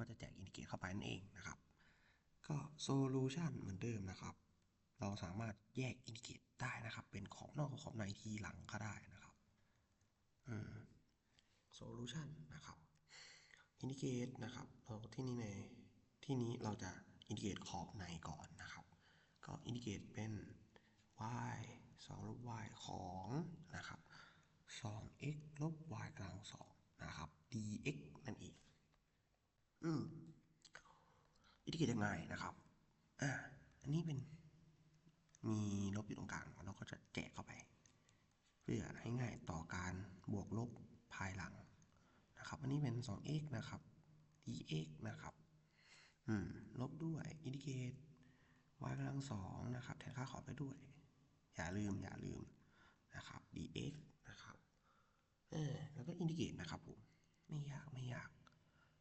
ก็จะแจกอินดิเกตเข้าไปนั่นเองนะครับ ก็โซลูชันเหมือนเดิมนะครับ เราสามารถแยกอินดิเกตได้นะครับ เป็นขอบนอกกับขอบในทีหลังก็ได้นะครับโซลูชันนะครับอินดิเกตนะครับเราที่นี่ในที่นี้เราจะอินดิเกตขอบในก่อนนะครับ ก็อินดิเกตเป็น y 2ลบ y ของนะครับ 2x ลบ y กำลัง2นะครับ dx นั่นเอง อืม อิดยังไงนะครับ อ่า อันนี้เป็นมีลบอยู่ตรงกลางเราก็จะแจกเข้าไป เพื่อให้ง่ายต่อการบวกลบภายหลังนะครับ อันนี้เป็น 2x นะครับ dx นะครับ อืม ลบด้วยอินดิเกต y กำลังสองนะครับ แทนค่าขอบไปด้วย อย่าลืมอย่าลืมนะครับ dx นะครับ เออ แล้วก็อินดิเกตนะครับผม ไม่ยากไม่ยาก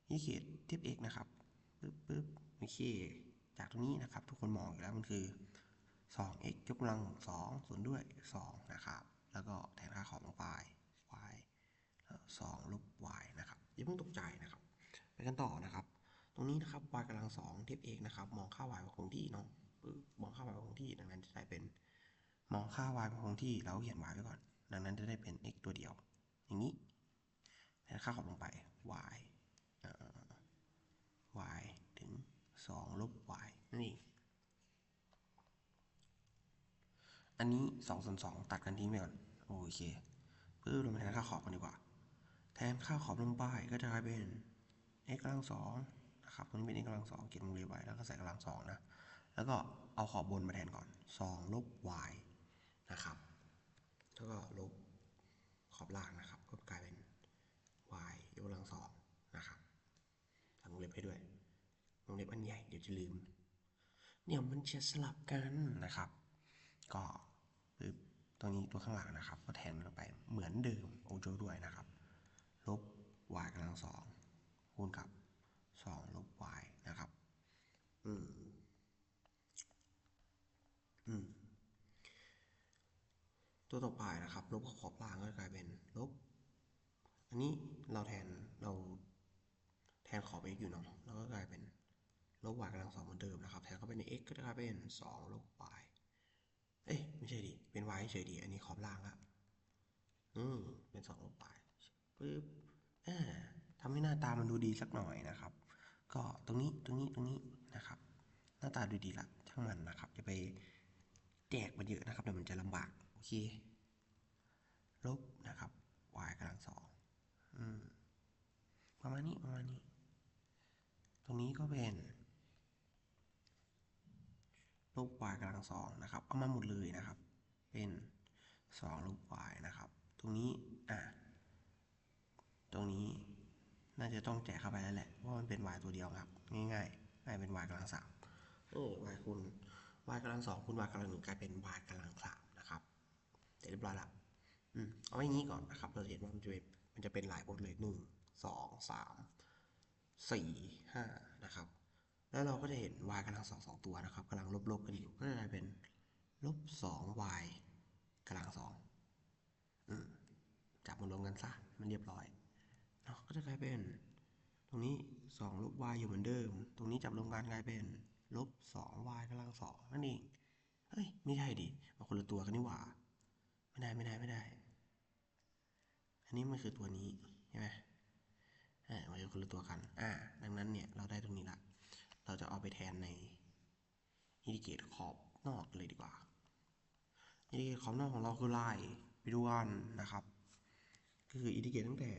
อินดิเกตเทียบ x นะครับปึ๊บปึ๊บ โอเค จากตรงนี้นะครับ ทุกคนมองอยู่แล้วมันคือ 2x ยกกำลัง2ส่วนด้วย 2 นะครับ แล้วก็แทนค่าขอบลงไป y 2ลบ y นะครับอย่าเพิ่งตกใจนะครับ ไปกันต่อนะครับ ตรงนี้นะครับ y กำลัง2เทียบ x นะครับ มองค่า y เป็นคงที่เนาะมองค่า y เป็นคงที่ ดังนั้นจะได้เป็น มองค่า y เป็นคงที่แล้วเขียน y ไว้ก่อน ดังนั้นจะได้เป็น x ตัวเดียว อย่างนี้แทนค่าขอบลงไป y y 2 ลบ y นั่นเองอันนี้2ส่วน2ตัดกันทิ้งไปก่อน โอเคเพื่อลงมาแทนค่าขอบกันดีกว่า แทนค่าขอบลงไปก็จะกลายเป็น x กำลังสองนะครับตรงนี้เป็น x กำลังสองเก็บวงเล็บไว้แล้วก็ใส่กำลังสองนะ แล้วก็เอาขอบบนมาแทนก่อน 2 ลบ y นะครับ แล้วก็ลบขอบล่างนะครับ ก็กลายเป็น y ยกกำลังสองนะครับทำวงเล็บให้ด้วย เล็บอันใหญ่เดี๋ยวจะลืม เนี่ยมันจะสลับกันนะครับ ก็ปึ๊บตัวนี้ตัวข้างหลังนะครับ ก็แทนเข้าไปเหมือนเดิมโอโจด้วยนะครับ ลบ y กำลังสองคูณกับ2ลบ y นะครับ อืม อืม ตัวต่อไปนะครับ ลบกับขอบล่างก็กลายเป็นลบ อันนี้เราแทนเราแทนขอบ x อยู่เนาะแล้วก็กลายเป็น ลบ y กำลังสองเหมือนเดิมนะครับแทนเข้าไปใน x ก็จะกลายเป็น2ลบ y เอ้ยไม่ใช่ดิ เป็น y เฉยดิอันนี้ขอบล่างละอืมเป็น2ลบ y ปึ๊บอ่าทำให้หน้าตามันดูดีสักหน่อยนะครับ ก็ตรงนี้ตรงนี้ตรงนี้นะครับ หน้าตาดูดีละช่างมันนะครับจะไปแจกมันเยอะนะครับเดี๋ยวมันจะลำบากโอเคลบนะครับ y กำลังสองอืมประมาณนี้ประมาณนี้ ตรงนี้ก็เป็น ลบ y กำลังสองนะครับ เอามาหมดเลยนะครับ เป็นสองลบ y นะครับ ตรงนี้อะตรงนี้น่าจะต้องแจกเข้าไปแล้วแหละเพรามันเป็น y ตัวเดียวครับง่ายๆง่ายเป็น y กำลังสามเออ y คูณ y กำลังสองคูณ y กำลังหนึ่งกลายเป็น y กำลังสามนะครับเสร็จเรียบร้อยละอืมเอาไว้อย่างนี้ก่อนนะครับ เราเห็นว่ามันจะเป็นมันจะเป็นหลายบทเลยหนึ่งสองสามสี่ห้านะครับ แล้วเราก็จะเห็น y กำลังสองสองตัวนะครับกำลังลบๆกันอยู่ก็จะกลายเป็นลบสอง y กำลังสองจับมารวมกันซะมันเรียบร้อยเนาะก็จะกลายเป็น ตรงนี้2ลบ y อยู่เหมือนเดิม ตรงนี้จับรวมกันกลายเป็นลบ2 y กำลังสองนั่นเองเฮ้ยไม่ใช่ดิมาคนละตัวกันนี่หว่า ไม่ได้ไม่ได้ไม่ได้ อันนี้มันคือตัวนี้ใช่ไหมอ่ามันคือคนละตัวกัน อ่า ดังนั้นเนี่ยเราได้ตรงนี้ละ เราจะเอาไปแทนในอินดิเกตขอบนอกเลยดีกว่าอินดิเกตขอบนอกของเราคือไลายไปดูกันนะครับ ก็คืออินดิเกตตั้งแต่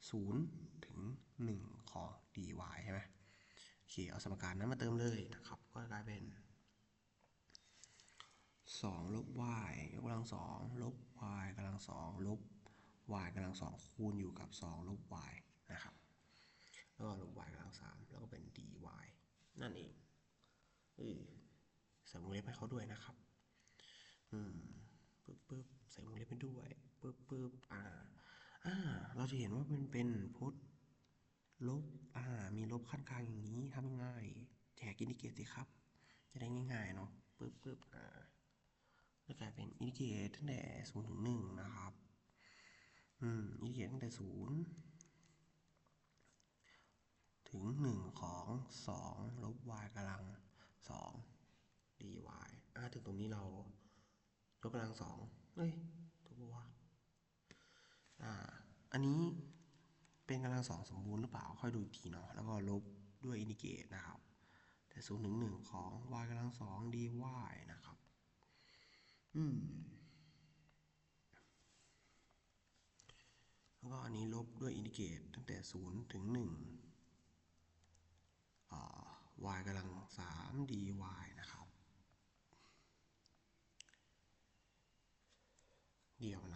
0 ถึง 1 ของ dy ใช่ไหมโอเคเอาสมการนั้นมาเติมเลยนะครับ ก็กลายเป็น 2 ลบ y ยกกำลัง 2 ลบ y กำลัง 2 ลบ y กำลัง 2 คูณอยู่กับ 2 ลบ y นะครับ แล้วก็ลบ y กำลัง 3 แล้วก็เป็น dy นั่นเองเออใส่วงเล็บให้เขาด้วยนะครับ อืมปึ๊บปึ๊บใส่วงเล็บไปด้วยปึ๊บปึ๊บอ่า อ่า เราจะเห็นว่ามันเป็นพจน์ลบ อ่า มีลบขั้นกลางอย่างนี้ทำง่ายแจกอินดิเกตสิครับ จะได้ง่ายๆเนาะปึ๊บปึ๊บอ่าแล้วกลายเป็นอินดิเกตตั้งแต่ศูนย์ถึงหนึ่งนะครับ อืม อินดิเกตตั้งแต่ศูนย์ ถึงหนึ่งของสองลบ y กำลังสอง dy อ่าถึงตรงนี้เรายกกำลังสองเอ้ยถูกปะวะอ่าอันนี้เป็นกำลังสองสมบูรณ์หรือเปล่า ค่อยดูอีกทีเนาะแล้วก็ลบด้วยอินดิเกตนะครับ แต่ศูนย์ถึงหนึ่งของ y กำลังสอง dy นะครับ อืมแล้วก็อันนี้ลบด้วยอินดิเกตตั้งแต่ศูนย์ถึงหนึ่ง y กำลังสาม dy นะครับ เดี๋ยวนะ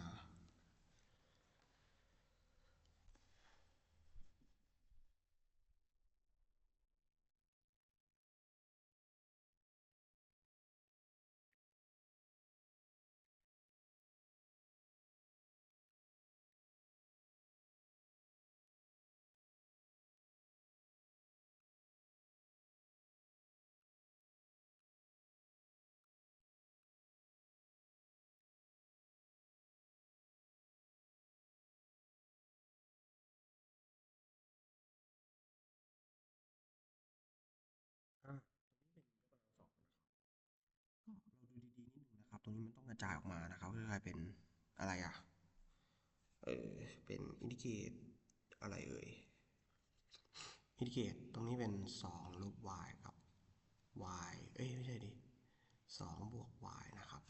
จายออกมานะครับก็กลายเป็นอะไรอะ เออเป็นอินดิเกตอะไรเอ่ย อินดิเกตตรงนี้เป็นสองลบ y กับ y เอ้ย ไม่ใช่ดิสองบวก y นะครับ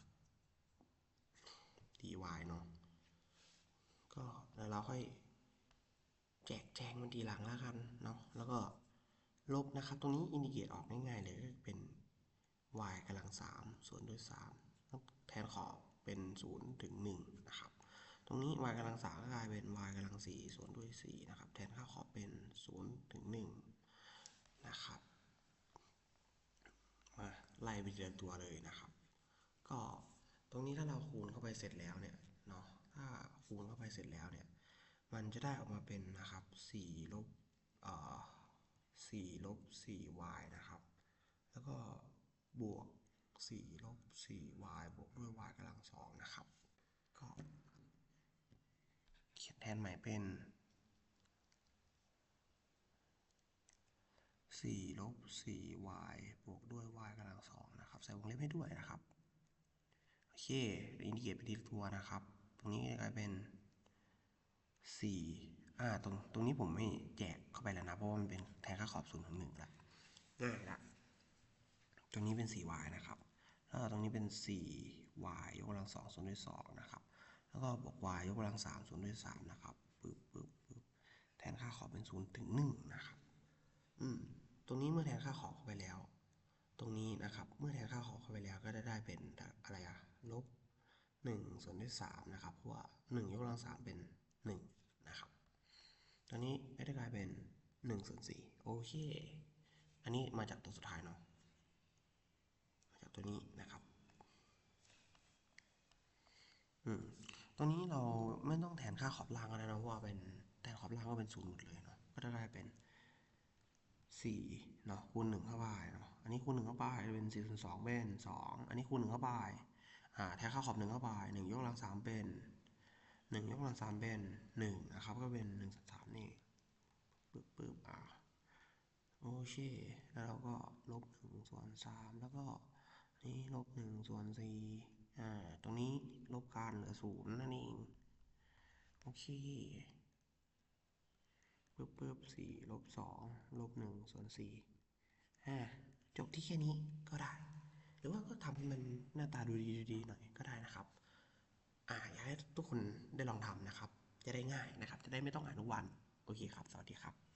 dy เนาะก็แล้วเราค่อยแจกแจงมันทีหลังแล้วกันเนาะแล้วก็ลบนะครับ ตรงนี้อินดิเกตออกง่ายๆเลยก็เป็น y กำลังสามส่วนด้วยสาม แทนขอบเป็นศูนย์ถึงหนึ่งนะครับ ตรงนี้ y กำลังสามก็กลายเป็น y กำลังสี่ส่วนด้วยสี่นะครับ แทนค่าขอบเป็นศูนย์ถึงหนึ่งนะครับ มาไล่ไปทีละตัวเลยนะครับ ก็ตรงนี้ถ้าเราคูณเข้าไปเสร็จแล้วเนี่ยเนาะ ถ้าคูณเข้าไปเสร็จแล้วเนี่ย มันจะได้ออกมาเป็นนะครับสี่ลบเอ่อสี่ลบสี่ y นะครับ แล้วก็บวก สี่ลบสี่ y บวกด้วย y กำลังสองนะครับ ก็เขียนแทนใหม่เป็นสี่ลบสี่ y บวกด้วย y กำลังสองนะครับ ใส่วงเล็บให้ด้วยนะครับ โอเคอินดิเกตไปทีละตัวนะครับ ตรงนี้จะกลายเป็นสี่อ่า ตรง ตรงนี้ผมไม่แจกเข้าไปแล้วนะ เพราะว่ามันเป็นแทนค่าขอบศูนย์ถึงหนึ่งละง่ายละตรงนี้เป็น 4y นะครับแล้วก็ ตรงนี้เป็น 4y ยกกำลังสองส่วนด้วยสองนะครับ แล้วก็บวก y ยกกำลังสามส่วนด้วยสามนะครับปึ๊บปึ๊บปึ๊บแทนค่าขอบเป็นศูนย์ถึงหนึ่งนะครับ อืม ตรงนี้เมื่อแทนค่าขอบเข้าไปแล้ว ตรงนี้นะครับ เมื่อแทนค่าขอบเข้าไปแล้วก็จะได้เป็นอะไรอะลบหนึ่งส่วนด้วยสามนะครับเพราะว่าหนึ่งยกกำลังสามเป็นหนึ่งนะครับ ตอนนี้ก็จะกลายเป็นหนึ่งส่วนสี่โอเค อันนี้มาจากตัวสุดท้ายเนาะ ตัวนี้นะครับอืมตัวนี้เราไม่ต้องแทนค่าขอบล่างก็ได้นะเพราะว่าเป็นแทนขอบล่างก็เป็นศูนย์หมดเลยเนาะก็จะได้เป็นสี่เนาะคูณหนึ่งเข้าไปเนาะอันนี้คูณหนึ่งเข้าไปเป็นสี่ส่วนสองเป็นสองอันนี้คูณหนึ่งเข้าไปอ่าแทนค่าขอบหนึ่งเข้าไปหนึ่งยกกำลังสามเป็นหนึ่งยกกำลังสามเป็นหนึ่งนะครับ ก็เป็นหนึ่งส่วนสามนี่ปึ๊บปึ๊บอ่าโอเคแล้วเราก็ลบหนึ่งส่วนสามแล้วก็ นี่ลบหนึ่งส่วนสี่อ่า ตรงนี้ลบกันเหลือศูนย์นั่นเอง โอเคปึ๊บปึ๊บสี่ลบสองลบหนึ่งส่วนสี่อ่า จบที่แค่นี้ก็ได้ หรือว่าก็ทำมันหน้าตาดูดีดีหน่อยก็ได้นะครับ อ่า อยากให้ทุกคนได้ลองทำนะครับ จะได้ง่ายนะครับ จะได้ไม่ต้องอ่านทุกวัน โอเคครับ สวัสดีครับ